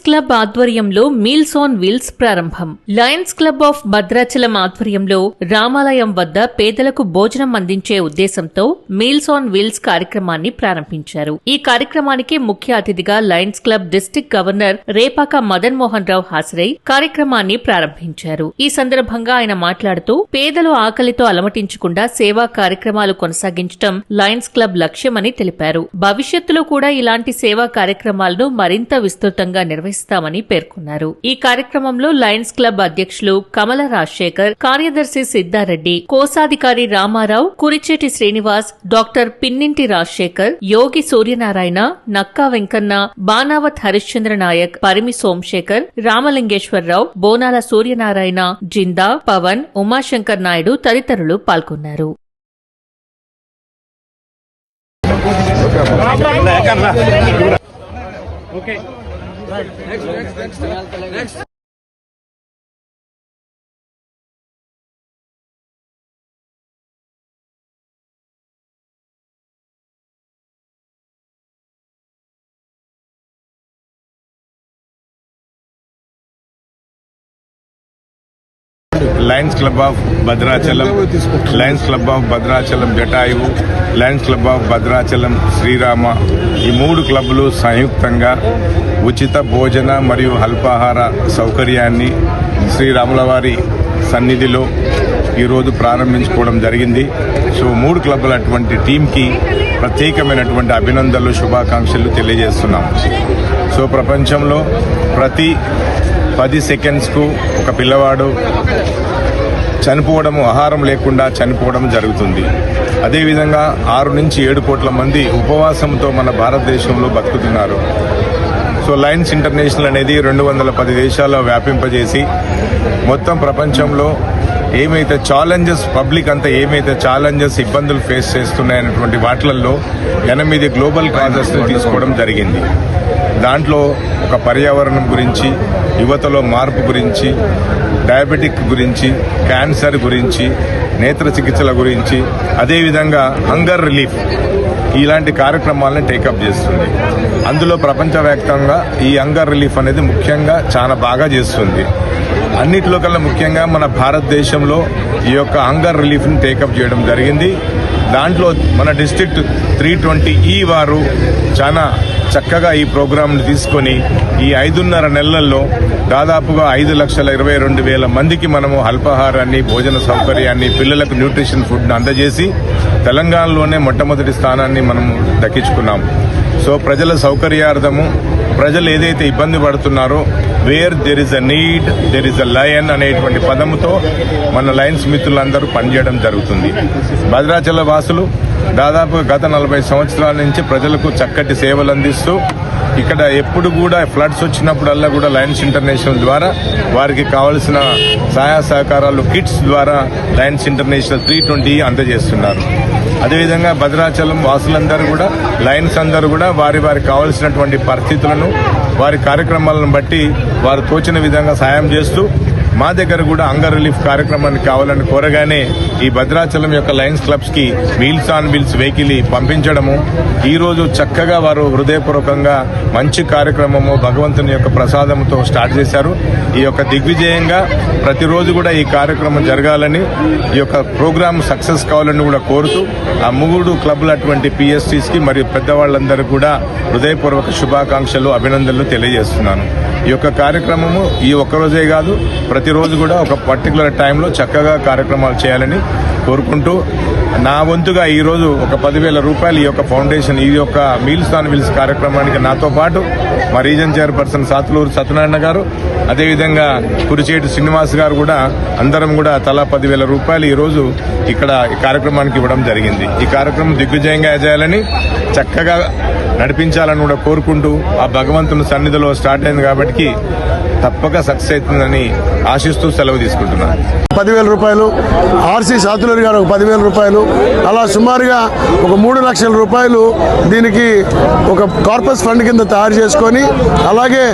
Club ఆధ్వర్యంలో meals on wheels ప్రారంభం. Lions club of Bhadrachalam ఆధ్వర్యంలో రామాలయం వద్ద పేదలకు భోజనం అందించే ఉద్దేశంతో మీల్స్ ఆన్ వీల్స్ కార్యక్రమాన్ని ప్రారంభించారు. ఈ కార్యక్రమానికి ముఖ్య అతిథిగా Lions Club district governor Repaka Madan Mohan Rao హాజరై కార్యక్రమాన్ని ప్రారంభించారు. ఈ సందర్భంగా ఆయన మాట్లాడుతూ పేదలు ఆకలితో అలమటించకుండా సేవా కార్యక్రమాలు కొనసాగించడం లయన్స్ క్లబ్ లక్ష్యమని తెలిపారు. భవిష్యత్తులో కూడా ఇలాంటి సేవా కార్యక్రమాలను మరింత విస్తృతంగా నిర్వహిస్తామని పేర్కొన్నారు. ఈ కార్యక్రమంలో లయన్స్ క్లబ్ అధ్యక్షులు కమల రాజశేఖర్ కార్యదర్శి సిద్ధారెడ్డి కోశాధికారి రామారావు కురిచేటి శ్రీనివాస్ డాక్టర్ పిన్నింటి రాజశేఖర్ యోగి సూర్యనారాయణ నక్కా వెంకన్న బానావత్ హరిశ్చంద్ర నాయక్ పరిమి సోమశేఖర్ రామలింగేశ్వరరావు బోనాల సూర్యనారాయణ జిందా పవన్ ఉమాశంకర్ నాయుడు తదితరులు పాల్గొన్నారు. Okay. Right. Next, next, next. Next. Lions Club of Bhadrachalam Lions Club of Bhadrachalam Jatayuvu Lions Club of Bhadrachalam Srirama ఈ మూడు క్లబ్లు సంయుక్తంగా ఉచిత భోజన మరియు అల్పాహార సౌకర్యాన్ని శ్రీరాముల వారి సన్నిధిలో ఈరోజు ప్రారంభించుకోవడం జరిగింది. సో మూడు క్లబ్ల అటువంటి టీంకి ప్రత్యేకమైనటువంటి అభినందనలు శుభాకాంక్షలు తెలియజేస్తున్నాం. సో ప్రపంచంలో ప్రతి పది సెకండ్స్కు ఒక పిల్లవాడు చనిపోవడము ఆహారం లేకుండా చనిపోవడం జరుగుతుంది. అదేవిధంగా ఆరు నుంచి ఏడు కోట్ల మంది ఉపవాసంతో మన భారతదేశంలో బతుకుతున్నారు. సో లయన్స్ ఇంటర్నేషనల్ అనేది రెండు వందల పది దేశాల్లో వ్యాపింపజేసి మొత్తం ప్రపంచంలో ఏమైతే ఛాలెంజెస్ పబ్లిక్ అంతా ఏమైతే ఛాలెంజెస్ ఇబ్బందులు ఫేస్ చేస్తున్నాయన్నటువంటి వాటిలలో ఎనిమిది గ్లోబల్ కాజెస్ తీసుకోవడం జరిగింది. దాంట్లో ఒక పర్యావరణం గురించి యువతలో మార్పు గురించి డయాబెటిక్ గురించి క్యాన్సర్ గురించి నేత్ర చికిత్సల గురించి అదేవిధంగా హంగర్ రిలీఫ్ ఇలాంటి కార్యక్రమాలను టేకప్ చేస్తుంది. అందులో ప్రపంచవ్యాప్తంగా ఈ హంగర్ రిలీఫ్ అనేది ముఖ్యంగా చాలా బాగా చేస్తుంది. అన్నిటిలో కల్లా ముఖ్యంగా మన భారతదేశంలో ఈ యొక్క హంగర్ రిలీఫ్ని టేకప్ చేయడం జరిగింది. దాంట్లో మన డిస్ట్రిక్ట్ త్రీ ట్వంటీ ఈ వారు చాలా చక్కగా ఈ ప్రోగ్రాంను తీసుకొని ఈ ఐదున్నర నెలల్లో దాదాపుగా ఐదు లక్షల ఇరవై రెండు వేల మందికి మనము అల్పాహారాన్ని భోజన సౌకర్యాన్ని పిల్లలకు న్యూట్రిషన్ ఫుడ్ను అందజేసి తెలంగాణలోనే మొట్టమొదటి స్థానాన్ని మనము దక్కించుకున్నాం. సో ప్రజల సౌకర్యార్థము ప్రజలు ఏదైతే ఇబ్బంది పడుతున్నారో where there is a need there is a lion అనేటువంటి పదముతో మన లయన్స్ మిత్రులందరూ పనిచేయడం జరుగుతుంది. భద్రాచల వాసులు దాదాపు గత నలభై సంవత్సరాల నుంచి ప్రజలకు చక్కటి సేవలు అందిస్తూ ఇక్కడ ఎప్పుడు కూడా ఫ్లడ్స్ వచ్చినప్పుడల్లా కూడా లయన్స్ ఇంటర్నేషనల్ ద్వారా వారికి కావలసిన సహాయ సహకారాలు కిట్స్ ద్వారా లయన్స్ ఇంటర్నేషనల్ త్రీ ట్వంటీ అందజేస్తున్నారు. అదేవిధంగా భద్రాచలం వాసులందరూ కూడా లయన్స్ అందరూ కూడా వారి వారికి కావలసినటువంటి పరిస్థితులను వారి కార్యక్రమాలను బట్టి వారు తోచిన విధంగా సాయం చేస్తూ మా దగ్గర కూడా అంగర్ రిలీఫ్ కార్యక్రమాన్ని కావాలని కోరగానే ఈ భద్రాచలం యొక్క లయన్స్ క్లబ్స్కి వీల్స్ ఆన్ వీల్స్ వెహికల్ పంపించడము. ఈ రోజు చక్కగా వారు హృదయపూర్వకంగా మంచి కార్యక్రమము భగవంతుని యొక్క ప్రసాదంతో స్టార్ట్ చేశారు. ఈ యొక్క దిగ్విజయంగా ప్రతిరోజు కూడా ఈ కార్యక్రమం జరగాలని ఈ యొక్క ప్రోగ్రామ్ సక్సెస్ కావాలని కూడా కోరుతూ ఆ మూడు క్లబ్ల అటువంటి పిఎస్టీస్కి మరియు పెద్దవాళ్ళందరూ కూడా హృదయపూర్వక శుభాకాంక్షలు అభినందనలు తెలియజేస్తున్నాను. ఈ యొక్క కార్యక్రమము ఈ ఒక్కరోజే కాదు ప్రతిరోజు కూడా ఒక పర్టికులర్ టైంలో చక్కగా కార్యక్రమాలు చేయాలని కోరుకుంటూ నా వంతుగా ఈరోజు ఒక పదివేల రూపాయలు ఈ యొక్క ఫౌండేషన్ ఈ యొక్క మీల్స్ ఆన్ మిల్స్ కార్యక్రమానికి నాతో పాటు మా రీజన్ చైర్పర్సన్ సాతులూరు సత్యనారాయణ గారు అదేవిధంగా కురిచేటి శ్రీనివాస్ గారు కూడా అందరం కూడా తలా పదివేల రూపాయలు ఈ రోజు ఇక్కడ ఈ కార్యక్రమానికి ఇవ్వడం జరిగింది. ఈ కార్యక్రమం దిగ్విజయంగా చేయాలని చక్కగా నడిపించాలని కూడా కోరుకుంటూ ఆ భగవంతుని సన్నిధిలో స్టార్ట్ అయింది కాబట్టి తప్పక సక్సెస్ అవుతుందని ఆశిస్తూ సెలవు తీసుకుంటున్నాను. పదివేల రూపాయలు ఆర్సీ సాతులూరి గారు ఒక పదివేల రూపాయలు అలా సుమారుగా ఒక మూడు లక్షల రూపాయలు దీనికి ఒక కార్పస్ ఫండ్ కింద తయారు చేసుకొని అలాగే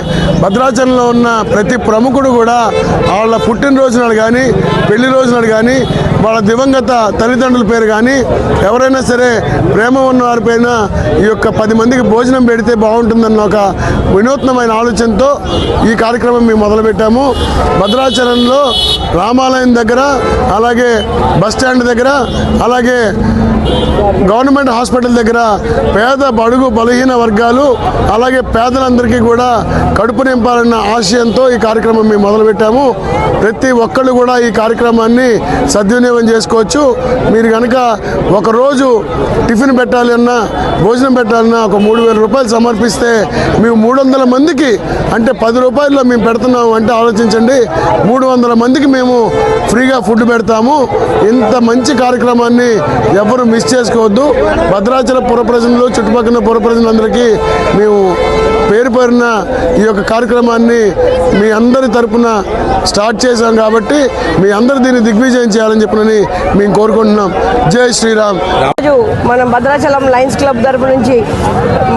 భద్రాచలంలో ఉన్న ప్రతి ప్రముఖుడు కూడా వాళ్ళ పుట్టినరోజు నాడు కానీ పెళ్ళి రోజు నాడు కానీ వాళ్ళ దివంగత తల్లిదండ్రుల పేరు కానీ ఎవరైనా సరే ప్రేమ ఉన్న వారి పైన ఈ యొక్క పది మందికి భోజనం పెడితే బాగుంటుందన్న ఒక వినూత్నమైన ఆలోచనతో ఈ కార్యక్రమం మేము మొదలుపెట్టాము. భద్రాచలంలో రామాలయం దగ్గర అలాగే బస్ స్టాండ్ దగ్గర అలాగే గవర్నమెంట్ హాస్పిటల్ దగ్గర పేద బడుగు బలహీన వర్గాలు అలాగే పేదలందరికీ కూడా కడుపు నింపాలన్న ఆశయంతో ఈ కార్యక్రమం మేము మొదలుపెట్టాము. ప్రతి ఒక్కళ్ళు కూడా ఈ కార్యక్రమాన్ని సద్వినియోగం చేసుకోవచ్చు. మీరు కనుక ఒకరోజు టిఫిన్ పెట్టాలన్నా భోజనం పెట్టాలన్నా ఒక మూడు వేల రూపాయలు సమర్పిస్తే మేము మూడు వందల మందికి అంటే పది రూపాయల్లో మేము పెడుతున్నాము అంటే ఆలోచించండి. మూడు వందల మందికి మేము ఫ్రీగా ఫుడ్ పెడతాము. ఇంత మంచి కార్యక్రమాన్ని ఎవరు మిస్ చేసుకోవద్దు. భద్రాచల పుర ప్రజలు చుట్టుపక్కల పుర ప్రజలందరికీ మేము పేరు పేరున ఈ యొక్క కార్యక్రమాన్ని మీ అందరి తరపున స్టార్ట్ చేశాం కాబట్టి మీ అందరు దీన్ని దిగ్విజయం చేయాలని చెప్పినని మేము కోరుకుంటున్నాం. జై శ్రీరామ్. రోజు మనం భద్రాచలం లయన్స్ క్లబ్ తరపు నుంచి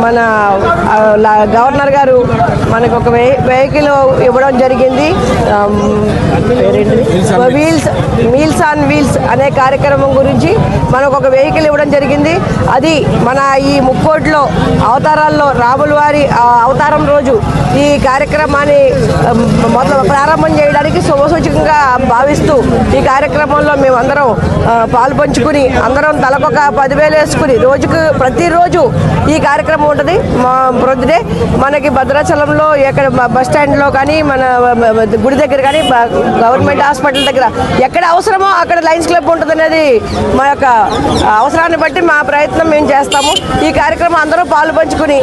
మన లా- గవర్నర్ గారు మనకు ఒక వెహి- వెహికల్ ఇవ్వడం జరిగింది. వీల్స్ మీల్స్ ఆన్ వీల్స్ అనే కార్యక్రమం గురించి మనకు ఒక వెహికల్ ఇవ్వడం జరిగింది. అది మన ఈ ముక్కోట్లో అవతారాల్లో రాముల వారి అవతారం రోజు ఈ కార్యక్రమాన్ని మొదలు ప్రారంభం చేయడానికి శుభసూచకంగా భావిస్తూ ఈ కార్యక్రమంలో మేమందరం ఆ, పాలు పంచుకుని అందరం తలకొక పదివేలు వేసుకుని రోజుకు ప్రతిరోజు ఈ కార్యక్రమం ఉంటుంది. మా ప్రొద్దుడే మనకి భద్రాచలంలో ఎక్కడ బస్ స్టాండ్లో కానీ మన గుడి దగ్గర కానీ గవర్నమెంట్ హాస్పిటల్ దగ్గర ఎక్కడ అవసరమో అక్కడ లైన్స్ క్లబ్ ఉంటుంది అనేది మా యొక్క అవసరాన్ని బట్టి మా ప్రయత్నం మేము చేస్తాము. ఈ కార్యక్రమం అందరూ పాలు పంచుకుని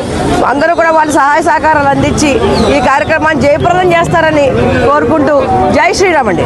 అందరూ కూడా వాళ్ళు సహాయ సహకారాలు అందించి ఈ కార్యక్రమాన్ని జయప్రదం చేస్తారని కోరుకుంటూ జై శ్రీరామ్ అండి.